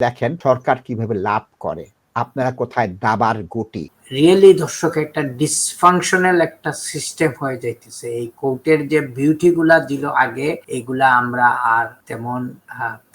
দেখেন সরকার কীভাবে লাভ করে। আপনারা কোথায় দাবার গুটি? রিয়েলি দর্শক একটা ডিসফাংশনাল একটা সিস্টেম হয়ে যাইতেছে। এই কোর্টের যে বিউটি গুলা দিল আগে এগুলা আমরা আর তেমন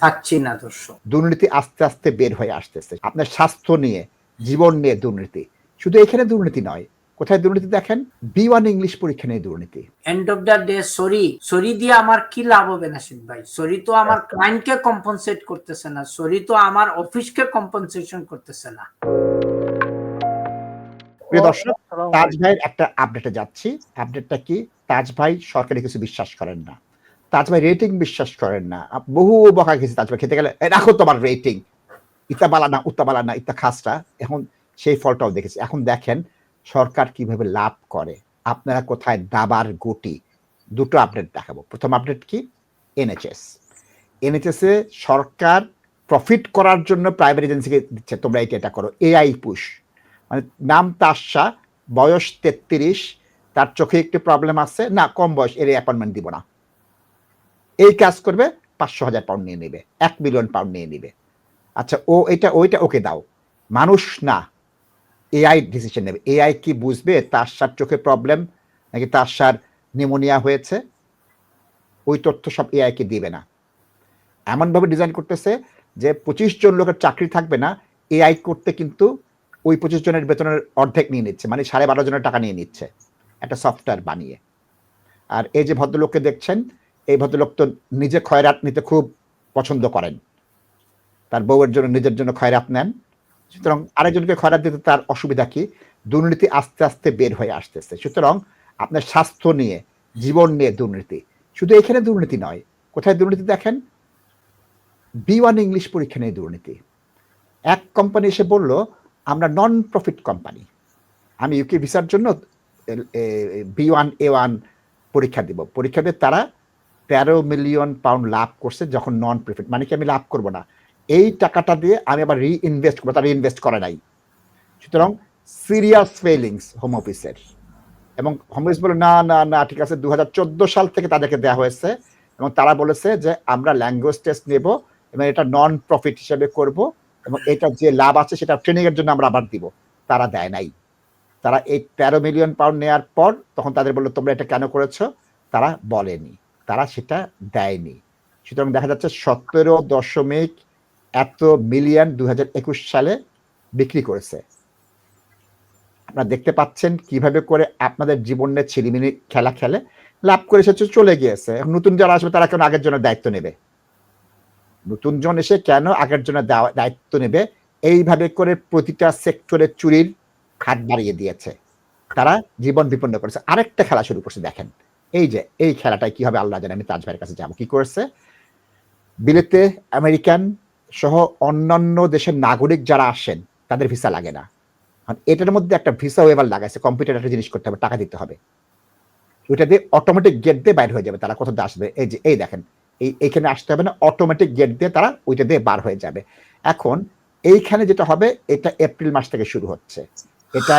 পাচ্ছি না দর্শক। দুর্নীতি আস্তে আস্তে বের হয়ে আসতেছে। আপনার স্বাস্থ্য নিয়ে জীবন নিয়ে দুর্নীতি। শুধু এখানে দুর্নীতি নয় কোথায় দুর্নীতি দেখেন? বি ওয়ান ইংলিশ পরীক্ষা নিয়ে দুর্নীতি। End of the day sorry sorry দিয়ে আমার কি লাভ হবে নাসিদ ভাই? সরি তো আমার ক্লায়েন্টকে কম্পনসেট করতেছে না। সরি তো আমার অফিসকে কম্পনসেশন করতেছে না। প্রিয় দর্শক তাজ ভাইয়ের একটা আপডেটে যাচ্ছি। আপডেটটা কি? তাজ ভাই সরকারি কিছু বিশ্বাস করেন না। তাজ ভাই রেটিং বিশ্বাস করেন না। বহু বকা গেছে তাজ ভাই। খেতে গেলে "এ, রাখো তোমার রেটিং ইত্তা বালা না উত্তা বালা না ইত্তা খাসটা। এখন সেই ফলটাও দেখেছি। এখন দেখেন সরকার কীভাবে লাভ করে? আপনারা কোথায় দাবার গুটি? দুটো আপডেট দেখাবো। প্রথম আপডেট কি? এনএচএস এনএচএস সরকার প্রফিট করার জন্য প্রাইভেট এজেন্সিকে দিচ্ছে। তোমরা এটা এটা করো। এআই পুশ মানে নাম তাসা বয়স তেত্রিশ, তার চোখে একটু প্রবলেম আছে। না, কম বয়স, এর অ্যাপয়েন্টমেন্ট দিব না। এই কাজ করবে, পাঁচশো হাজার পাউন্ড নিয়ে নেবে। এক মিলিয়ন পাউন্ড নিয়ে নেবে। আচ্ছা ও এটা, ওইটা ওকে দাও। মানুষ না। এআই ডিসিশন নেবে। এআই কি বুঝবে তার সার চোখে প্রবলেম নাকি তার সার নিউমোনিয়া হয়েছে? ওই তথ্য সব এআই কে দিবে না। এমনভাবে ডিজাইন করতেছে যে পঁচিশ জন লোকের চাকরি থাকবে না এআই করতে কিন্তু ওই পঁচিশ জনের বেতনের অর্ধেক নিয়ে নিচ্ছে মানে সাড়ে বারো জনের টাকা নিয়ে নিচ্ছে, একটা সফটওয়্যার বানিয়ে। আর এই যে ভদ্রলোককে দেখছেন, এই ভদ্রলোক তো নিজে খয়রাত নিতে খুব পছন্দ করেন। তার বউয়ের জন্য, নিজের জন্য খয়রাত নেন। সুতরাং আরেকজনকে খয়রাত দিতে তার অসুবিধা কি? দুর্নীতি আস্তে আস্তে বের হয়ে আসতেছে। সুতরাং আপনার স্বাস্থ্য নিয়ে, জীবন নিয়ে দুর্নীতি। শুধু এখানে দুর্নীতি নয়। কোথায় দুর্নীতি দেখেন? বি ওয়ান ইংলিশ পরীক্ষা নিয়ে দুর্নীতি। এক কোম্পানি এসে বলল, আমরা নন প্রফিট কোম্পানি আমি ইউকে ভিসার জন্য বি ওয়ান এ ওয়ান পরীক্ষা দিব। পরীক্ষা দিয়ে তারা তেরো মিলিয়ন পাউন্ড লাভ করছে যখন নন প্রফিট মানে কি আমি লাভ করব না? এই টাকাটা দিয়ে আমি আবার রি ইনভেস্ট করব, তারা ইনভেস্ট করে নাই। সুতরাং সিরিয়াস ফেলিংস হোম অফিসের এবং হোম অফিস বলে, না না না, ঠিক আছে দু হাজার চোদ্দ সাল থেকে তাদেরকে দেওয়া হয়েছে। এবং তারা বলেছে যে, আমরা ল্যাঙ্গুয়েজ টেস্ট নেব এবং এটা নন প্রফিট হিসেবে করব এবং এটা যে লাভ আছে সেটা ট্রেনিংয়ের জন্য আমরা আবার দিব। তারা দেয় নাই। তারা এই তেরো মিলিয়ন পাউন্ড নেওয়ার পর তখন তাদের বলল, তোমরা এটা কেন করেছ? তারা বলেনি। তারা সেটা দেয়নি। সুতরাং দেখা যাচ্ছে সতেরো দশমিক এত মিলিয়ন দুই হাজার একুশ সালে বিক্রি করেছে। আপনারা দেখতে পাচ্ছেন কীভাবে করে আপনাদের জীবনে ছিলিমিনি খেলা খেলে লাভ করে এসেছে চলে গিয়েছে। নতুন যারা আসবে, তারা কেন আগের জন্য দায়িত্ব নেবে? নতুন জন এসে কেন আগের জন্য দায়িত্ব নেবে? এইভাবে করে প্রতিটা সেক্টরে চুরির খাট বাড়িয়ে দিয়েছে। তারা জীবন বিপন্ন করেছে। আরেকটা খেলা শুরু করছে, দেখেন। এই যে, এই খেলাটাই কি হবে আল্লাহ জানে আমি তাজ ভাইয়ের কাছে যাব। কি করেছে? বিলেতে আমেরিকান সহ অন্যান্য দেশের নাগরিক যারা আসেন, তাদের ভিসা লাগে না। এটার মধ্যে একটা ভিসা ওয়েবার লাগাইছে কম্পিউটার একটা জিনিস করতে হবে, টাকা দিতে হবে। ওইটা দিয়ে অটোমেটিক গেট দিয়ে বাইর হয়ে যাবে, তারা কোথাও আসবে। এই যে, এই দেখেন, এই, এইখানে আসতে হবে না অটোমেটিক গেট দিয়ে তারা ওইটা দিয়ে বার হয়ে যাবে। এখন এইখানে যেটা হবে, এটা এপ্রিল মাস থেকে শুরু হচ্ছে। এটা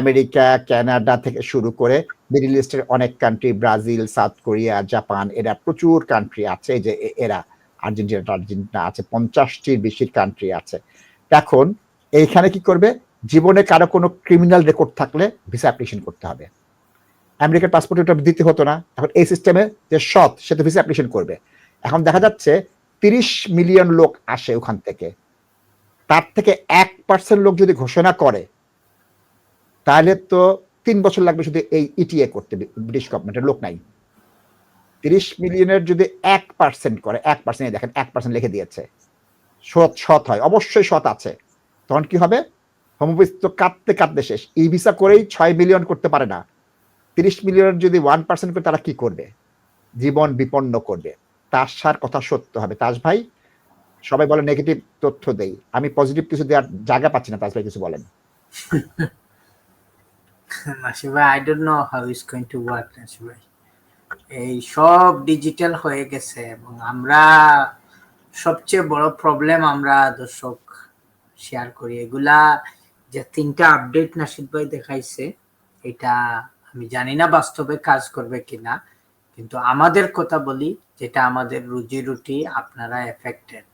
আমেরিকা ক্যানাডা থেকে শুরু করে মিডিল ইস্টের অনেক country Brazil South Korea Japan এরা প্রচুর কান্ট্রি আছে যে এরা। আর্জেন্টিনা আর্জেন্টিনা আছে, পঞ্চাশটির বেশি কান্ট্রি আছে। এখন এইখানে কি করবে? জীবনে কারও কোনো ক্রিমিনাল রেকর্ড থাকলে ভিসা অ্যাপ্লিকেশন করতে হবে। আমেরিকার পাসপোর্ট ওটা দিতে হতো না। এখন এই সিস্টেমে যে সৎ, সে তো ভিসা অ্যাপ্লিকেশন করবে। এখন দেখা যাচ্ছে তিরিশ মিলিয়ন লোক আসে ওখান থেকে। তার থেকে এক পার্সেন্ট লোক যদি ঘোষণা করে, তাহলে তো তিন বছর লাগবে শুধু এই ইটিএ করতে, ব্রিটিশ গভর্নমেন্টের লোক নাই। তিরিশ মিলিয়নের যদি এক পার্সেন্ট করে, এক পার্সেন্ট দেখেন এক পার্সেন্ট লিখে দিয়েছে। সৎ সৎ হয়, অবশ্যই সৎ আছে। তখন কি হবে? হোম অফিস তো কাঁদতে কাঁদতে শেষ। ই ভিসা করেই ছয় মিলিয়ন করতে পারে না। তিরিশ মিলিয়নের যদি ওয়ান পার্সেন্ট করে তারা কি করবে? জীবন বিপন্ন করবে। তার সার কথা সত্য হবে। তাজ ভাই, সবাই বলে নেগেটিভ তথ্য দেই। আমি পজিটিভ কিছু দেওয়ার জায়গা পাচ্ছি না, তাজ ভাই কিছু বলেন। নাসির ভাই I don't know how is going to work Nasir ভাই। এই সব ডিজিটাল হয়ে গেছে এবং আমরা সবচেয়ে বড় প্রবলেম আমরা দর্শক শেয়ার করি। এগুলা যে তিনটা আপডেট নাসিদ ভাই দেখাইছে, এটা আমি জানি না বাস্তবে কাজ করবে কিনা, কিন্তু আমাদের কথা বলি যেটা আমাদের রুজি রুটি আপনারা এফেক্টেড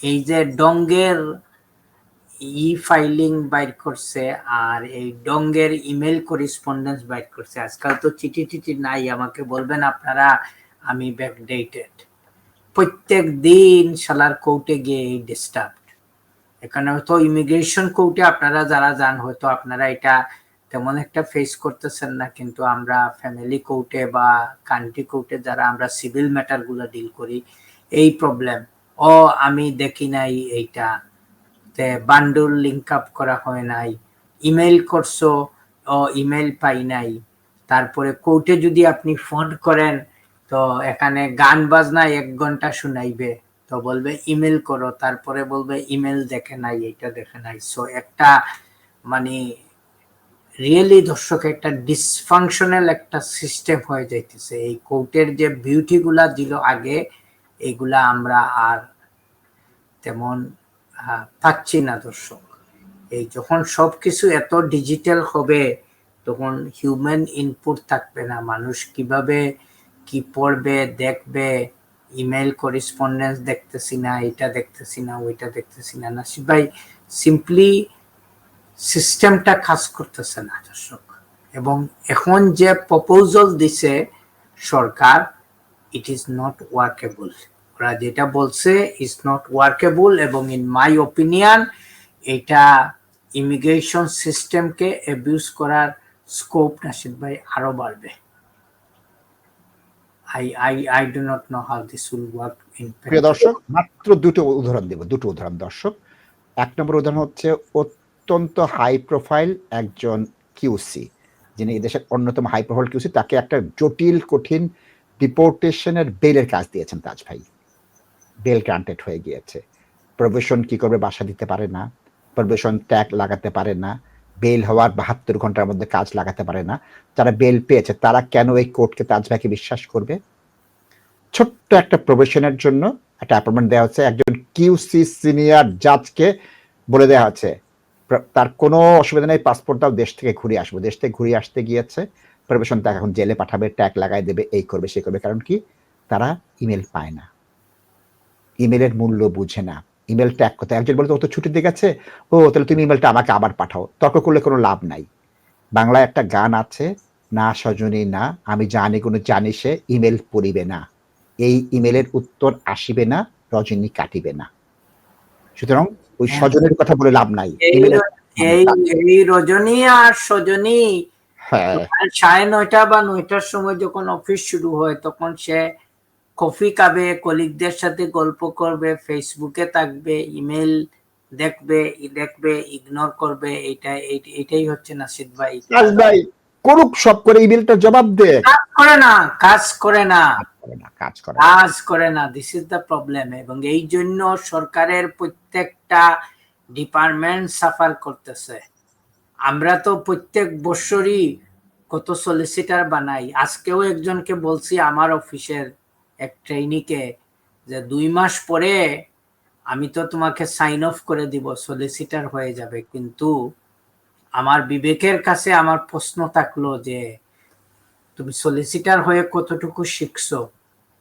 এই যে ডঙ্গের ই ফাইলিং বাইর করছে আর এই ডঙ্গের ইমেল করিসপন্ডেন্স বাইর করছে। আজকাল তো চিঠি টিটি নাই, আমাকে বলবেন আপনারা, আমি ব্যাকডেটেড প্রত্যেক দিন শালার কোর্টে গিয়ে এই ডিস্টার্ব এখানে হয়তো ইমিগ্রেশন কোর্টে আপনারা যারা যান, হয়তো আপনারা এটা তেমন একটা ফেস করতেছেন না, কিন্তু আমরা ফ্যামিলি কোর্টে বা কান্ট্রি কোর্টে যারা আমরা সিভিল ম্যাটারগুলো ডিল করি, এই প্রবলেম ও, আমি দেখি নাই এইটা। বান্ডুল লিঙ্ক আপ করা হয় নাই ইমেল করছ, ও ইমেল পাই নাই। তারপরে কোর্টে যদি আপনি ফোন করেন, তো এখানে গান বাজনা এক ঘণ্টা শুনাইবে। তো বলবে ইমেল করো। তারপরে বলবে ইমেল দেখে নাই এটা দেখে নাই। সো একটা মানে রিয়েলি দর্শক, একটা ডিসফাংশনাল একটা সিস্টেম হয়ে যাইতেছে। এই কোর্টের যে বিউটিগুলা দিল আগে, এগুলা আমরা আর তেমন পাচ্ছি না দর্শক। এই যখন সবকিছু এত ডিজিটাল হবে, তখন হিউম্যান ইনপুট থাকবে না। মানুষ কীভাবে কি পড়বে, দেখবে? ইমেল করিসপন্ডেন্স দেখতেছি না, এটা দেখতেছি না, ওইটা দেখতেছি না। নাসিব ভাই সিম্পলি সিস্টেমটা কাজ করতেছে না দর্শক। এবং এখন যে প্রপোজাল দিছে সরকার ইট ইজ নট ওয়ার্কেবল ওরা যেটা বলছে ইজ নট ওয়ার্কেবল এবং ইন মাই ওপিনিয়ন এটা ইমিগ্রেশন সিস্টেমকে অ্যাবিউজ করার স্কোপ নাসিদ ভাই আরও বাড়বে। I I I do not know how this will work in প্রিয় দর্শক, মাত্র দুটো উদাহরণ দেব, দুটো উদাহরণ দর্শক। এক নম্বর উদাহরণ হচ্ছে অত্যন্ত হাই প্রোফাইল একজন কিউসি যিনি এদেশের অন্যতম হাই প্রোফাইল কিউসি তাকে একটা জটিল, কঠিন ডিপোর্টেশনের বেলের কাজ দিয়েছেন তাজ ভাই। বেল গ্রান্টেড হয়ে গিয়েছে। প্রবেশন কি করবে বাসা দিতে পারে না, প্রবেশন ট্যাগ লাগাতে পারে না, বেল হওয়ার বাহাত্তর ঘণ্টার মধ্যে কাজ লাগাতে পারে না। যারা বেল পেয়েছে, তারা কেন এই কোর্টকে তাজ ভাইকে বিশ্বাস করবে? ছোট্ট একটা প্রবেশনের জন্য একটা অ্যাপয়েন্টমেন্ট দেওয়া হচ্ছে। একজন কিউসি সিনিয়র জাজকে বলে দেওয়া হচ্ছে তার কোনো অসুবিধা নেই পাসপোর্ট দাও, দেশ থেকে ঘুরে আসব। দেশ থেকে ঘুরে আসতে গিয়েছে, প্রবেশন তাকে এখন জেলে পাঠাবে, ট্যাগ লাগাই দেবে, এই করবে, সে করবে। কারণ কি? তারা ইমেল পায় না। ইমেলের মূল্য বুঝে না। ইমেল ট্যাগ করতে একজন বলে ও তো ছুটিতে গেছে ও তাহলে তুমি ইমেলটা আমাকে আবার পাঠাও। তর্ক করলে কোনো লাভ নাই। বাংলায় একটা গান আছে না সজনী না আমি জানি কোনো জানি সে ইমেল পড়িবে না। এই ইমেলের উত্তর আসিবে না রজনী কাটিবে না। সুতরাং ওই স্বজনের কথা বলে লাভ নাই। এই এই রজনী আর সজনী হ্যাঁ। সাড়ে নয়টা বা নয়টার সময় যখন অফিস শুরু হয় তখন সে কফি খাবে কলিগদের সাথে গল্প করবে ফেসবুকে থাকবে ইমেল দেখবে দেখবে ইগনোর করবে এটা এটাই হচ্ছে নাসিদ ভাই। কাজ ভাই করুক সব করে ইমেলটা জবাব দে। কাজ করে না কাজ করে না। কাজ করে না কাজ করে না। কাজ করে না দিস ইজ দ্য প্রবলেম এবং এই জন্য সরকারের প্রত্যেকটা ডিপার্টমেন্ট সাফার করতেছে। আমরা তো প্রত্যেক বছরই কত সলিসিটার বানাই। আজকেও একজনকে বলছি আমার অফিসের এক ট্রেনিকে যে দুই মাস পরে আমি তো তোমাকে সাইন অফ করে দিব সলিসিটার হয়ে যাবে। কিন্তু আমার বিবেকের কাছে আমার প্রশ্ন থাকল যে, তুমি সলিসিটার হয়ে কতটুকু শিখছো?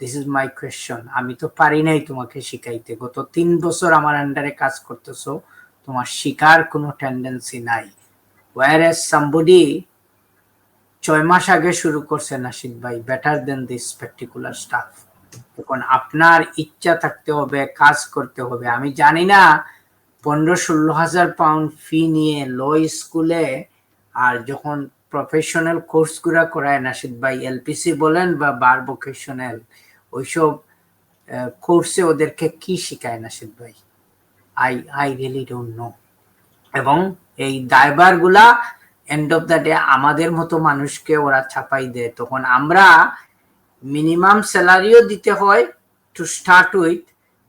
দিস ইজ মাই কোয়েশ্চন আমি তো পারি নাই তোমাকে শিখাইতে। গত তিন বছর আমার আন্ডারে কাজ করতেছো, তোমার শিকার কোনো টেন্ডেন্সি নাই। ওয়ার এস সাম্বডি ছয় মাস আগে শুরু করছে নাসিদ ভাই better than this particular stuff এখন আপনার ইচ্ছা থাকতে হবে, কাজ করতে হবে। আমি জানি না, পনেরো ষোলো হাজার পাউন্ড ফি নিয়ে ল স্কুলে আর যখন প্রফেশনাল কোর্সগুলা করায় নাসিদ ভাই এলপিসি বলেন বা বার ভোকেশনাল ওইসব কোর্সে ওদেরকে কি শিখায় নাসিদ ভাই? I I really don't know এবং এই দায়বারগুলা এন্ড অফ দ্য ডে আমাদের মতো মানুষকে ওরা ছাপাই দেয়। তখন আমরা মিনিমাম স্যালারিও দিতে হয় টু স্টার্ট উইথ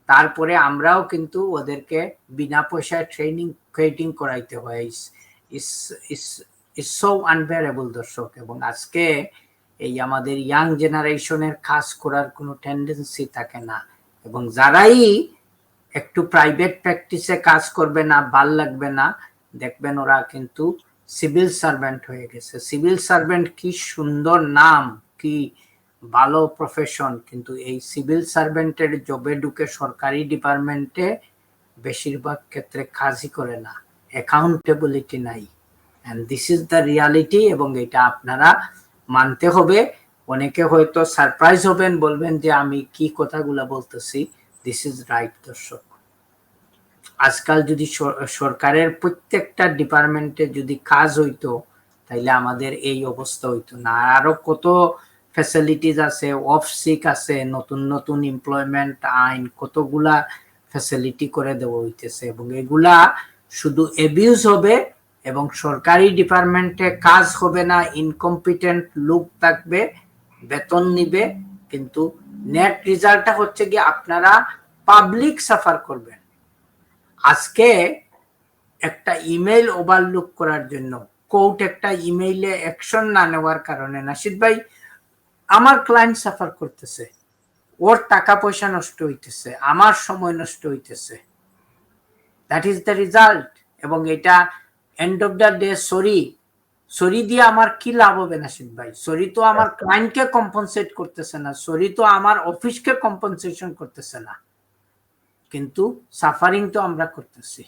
তারপরে আমরাও কিন্তু ওদেরকে বিনা পয়সায় ট্রেনিং ট্রেনিং করাইতে হয়। ইস ইস ইস সো আনবেয়ারেবল দর্শক, এবং আজকে এই আমাদের ইয়াং জেনারেশনের কাজ করার কোনো টেন্ডেন্সি থাকে না। এবং যারাই একটু প্রাইভেট প্র্যাকটিসে কাজ করবে না, ভালো লাগবে না, দেখবেন ওরা কিন্তু সিভিল সার্ভেন্ট হয়ে গেছে। সিভিল সার্ভেন্ট কি সুন্দর নাম, কি ভালো প্রফেশন কিন্তু এই সিভিল সার্ভেন্টের জবে ঢুকে সরকারি ডিপার্টমেন্টে বেশিরভাগ ক্ষেত্রে কাজই করে না। অ্যাকাউন্টেবিলিটি নাই। And this is the reality এবং এটা আপনারা মানতে হবে। অনেকে হয়তো সারপ্রাইজ হবেন, বলবেন যে আমি কি কথাগুলো বলতেছি। দিস ইজ রাইট দর্শক। আজকাল যদি সর- সরকারের প্রত্যেকটা ডিপার্টমেন্টে যদি কাজ হইতো, তাইলে আমাদের এই অবস্থা হইতো না। আর আরও কত ফ্যাসিলিটিস আছে অফ সিক আছে, নতুন নতুন এমপ্লয়মেন্ট আইন, কতগুলা ফ্যাসিলিটি করে দেওয়া হইতেছে। এবং এগুলা শুধু এবিউজ হবে এবং সরকারি ডিপার্টমেন্টে কাজ হবে না ইনকম্পিটেন্ট লোক থাকবে, বেতন নিবে, কিন্তু নেট রেজাল্টটা হচ্ছে কি আপনারা পাবলিক সাফার করবেন। আজকে একটা ইমেল ওভারলুক করার জন্য কোর্ট একটা ইমেইলে অ্যাকশন না নেওয়ার কারণে নাসিদ ভাই আমার ক্লায়েন্ট সাফার করতেছে। ওর টাকা পয়সা নষ্ট হইতেছে, আমার সময় নষ্ট হইতেছে। দ্যাট ইজ দ্য রেজাল্ট এবং এটা end of the day sorry sorry দিয়ে আমার কি লাভ হবে নাসিদ ভাই? সরি তো আমার ক্লায়েন্টকে কম্পনসেট করতেছে না সরি তো আমার অফিসকে কম্পনসেশন করতেছে না। কিন্তু সাফারিং তো আমরা করতেছি।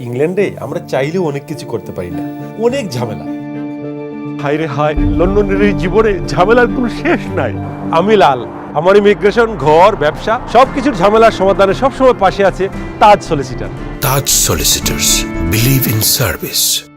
ইংল্যান্ডে আমরা চাইলেও অনেক কিছু করতে পারি না। অনেক ঝামেলা। হায় রে হায় লন্ডনের এই জীবনে ঝামেলার কোনো শেষ নাই। আমি লাল। আমার ইমিগ্রেশন, ঘর, ব্যবসা, সবকিছুর ঝামেলার সমাধানে সবসময় পাশে আছে Taj solicitor Taj Solicitors. Believe in service.